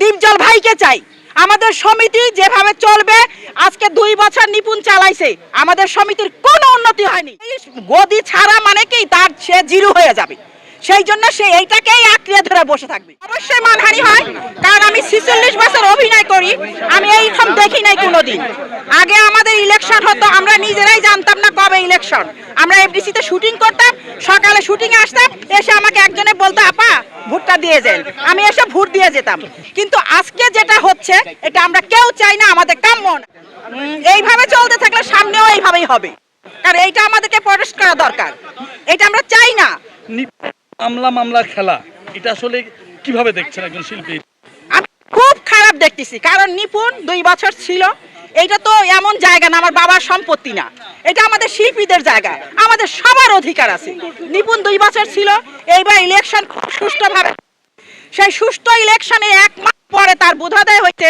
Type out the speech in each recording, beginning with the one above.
দীপজল ভাইকে চাই। আমাদের সমিতি যেভাবে চলবে, আজকে দুই বছর নিপুণ চালাইছে। আমাদের সমিতির কোনো উন্নতি হয়নি। গদি ছাড়া মানে কি? তার সে জিরো হয়ে যাবে। সেই জন্য সে এইটাকেই আঁকড়ে ধরে বসে থাকবে। অবশ্যই মানহানি হয়, কারণ আমি ছিচল্লিশ বছর অভিনয় করি, আমি এইরকম দেখি নাই কোনোদিন। আগে আমাদের ইলেকশন হতো, আমরা নিজেরাই জানতাম না কবে ইলেকশন আমরা এফডিসিতে শুটিং করতাম, সকালে শুটিং আসতাম, এসে আমাকে একজনে বলতো, আপা ভোটটা দিয়ে যান আমি এসে ভোট দিয়ে যেতাম। কিন্তু আজকে যেটা হচ্ছে এটা আমরা কেউ চাই না আমাদের কাম্য এইভাবে চলতে থাকলে সামনেও এইভাবেই হবে। কারণ এইটা আমাদেরকে প্রটেস্ট করা দরকার। এটা আমরা চাই না। মামলা মামলা খেলা। এটা আসলে কীভাবে দেখছেন একজন শিল্পী? আমি খুব খারাপ দেখতেছি। কারণ নিপুণ দুই বছর ছিল। এইটা তো এমন জায়গা না, আমার বাবার সম্পত্তি না। এটা আমাদের শিল্পীদের জায়গা, আমাদের সবার অধিকার আছে। নিপুণ দুই বছর ছিল, এইবার ইলেকশন খুব সুষ্ঠুভাবে। সেই সুষ্ঠু ইলেকশনে এক মাস পরে তার বোধোদয় হয়েছে,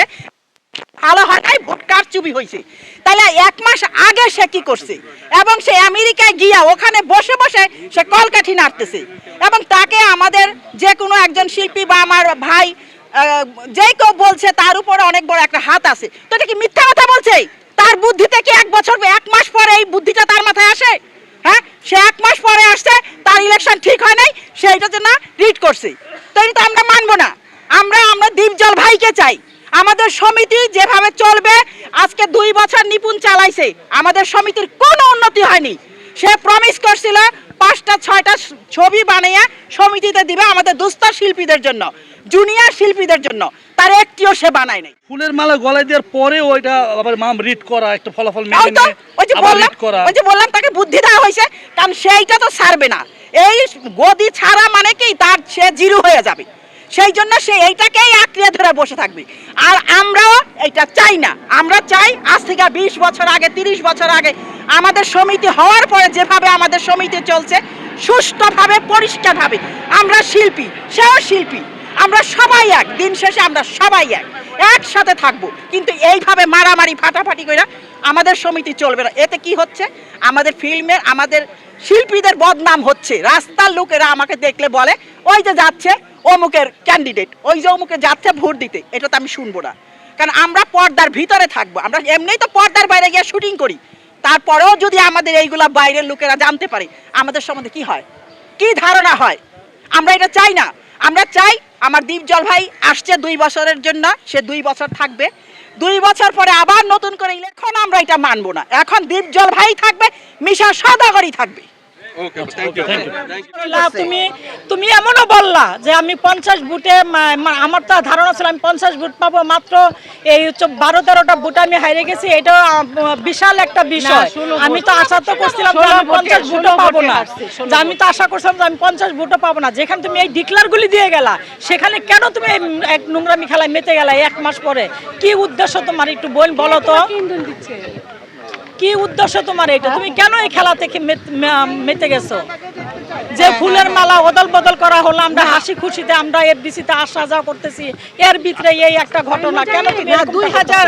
ভালো হয় নাই ভোট কারচুপি হয়েছে। তাহলে এক মাস আগে সে কি করছে? এবং সে আমেরিকায় গিয়া ওখানে বসে বসে সে কলকাঠি নাড়তেছে। এবং তাকে আমাদের যে কোনো একজন শিল্পী বা আমার ভাই যেই কেউ বলছে, তার উপরে অনেক বড় একটা হাত আছে। তো এটা কি মিথ্যা কথা বলছে? তার বুদ্ধিতে কি এক বছর এক মাস পরে এই বুদ্ধিটা তার মাথায় আসে? হ্যাঁ? সে এক মাস পরে আসছে, তার ইলেকশন ঠিক হয় নাই সে এটার জন্য রিড করছে। তো এটা আমরা মানবো না। আমরা আমরা দীপজল ভাইকে চাই। আমাদের সমিতি যেভাবে চলবে, আজকে দুই বছর নিপুণ চালাইছে। আমাদের সমিতির কোনো উন্নতি হয়নি। সে প্রমিস করছিল, পাঁচটা, ছয়টা ছবি বানিয়ে সমিতিতে দিবে আমাদের দুস্থ শিল্পীদের জন্য জুনিয়র শিল্পীদের জন্য। তার একটিও সে বানায় নাই। ফুলের মালা গলায় দেওয়ার পরে ওইটা আবার মাম রিড করা একটা ফলাফল ওই মেনে নিয়ে ওই যে বললাম ওই যে বললাম তাকে বুদ্ধি দেওয়া হয়েছে কারণ সেইটা তো ছাড়বে না। এই গদি ছাড়া মানে কি? তার সে জিরো হয়ে যাবে। সেই জন্য সে এইটাকেই আঁকড়ে ধরে বসে থাকবে। আর আমরাও এটা চাই না। আমরা চাই আজ থেকে বিশ বছর আগে তিরিশ বছর আগে আমাদের সমিতি হওয়ার পরে যেভাবে আমাদের সমিতি চলছে সুষ্ঠুভাবে পরিষ্কারভাবে আমরা শিল্পী, সেও শিল্পী। আমরা সবাই এক, দিন শেষে আমরা সবাই এক। একসাথে থাকব। কিন্তু এইভাবে মারামারি, ফাটাফাটি করে আমাদের সমিতি চলবে না। এতে কি হচ্ছে? আমাদের ফিল্মের, আমাদের শিল্পীদের বদনাম হচ্ছে। রাস্তার লোকেরা আমাকে দেখলে বলে, ওই যে যাচ্ছে অমুকের ক্যান্ডিডেট ওই যে অমুকে যাচ্ছে ভোট দিতে। এটা তো আমি শুনব না। কারণ আমরা পর্দার ভিতরে থাকব। আমরা এমনিই তো পর্দার বাইরে গিয়ে শুটিং করি। তারপরেও যদি আমাদের এইগুলা বাইরের লোকেরা জানতে পারে, আমাদের সম্বন্ধে কি হয়? কি ধারণা হয়? আমরা এটা চাই না। আমরা চাই আমার দীপজল ভাই আসছে দুই বছরের জন্য, সে দুই বছর থাকবে। দুই বছর পরে আবার নতুন করে এখন আমরা এটা মানবো না। এখন দীপজল ভাই থাকবে মিশা সদাগরই থাকবে। তুমি তুমি এমনও বললা যে আমি পঞ্চাশ বুটে আমার তো ধারণা ছিল আমি পঞ্চাশ বুট পাবো মাত্র এই বারো তেরোটা বুট আমি হারিয়ে গেছি এটা বিশাল একটা বিষয়। আমি তো আশা তো করছিলাম যে আমি পঞ্চাশ বুটও পাবো না। যে আমি তো আশা করছিলাম যে আমি পঞ্চাশ বুটও পাবো না। যেখানে তুমি এই ডিক্লারগুলি দিয়ে গেলা সেখানে কেন তুমি এক নোংরামি খেলায় মেতে গেলা এক মাস পরে? কি উদ্দেশ্য তোমার একটু বল বলো তো। কি উদ্দেশ্য তোমার এটা? তুমি কেন এই খেলা থেকে মেতে গেছো? যে ফুলের মালা অদল বদল করা হলো, আমরা হাসি খুশিতে, আমরা এফডিসিতে আসা যাওয়া করতেছি, এর ভিতরে এই একটা ঘটনা, কেন তুমি দুই হাজার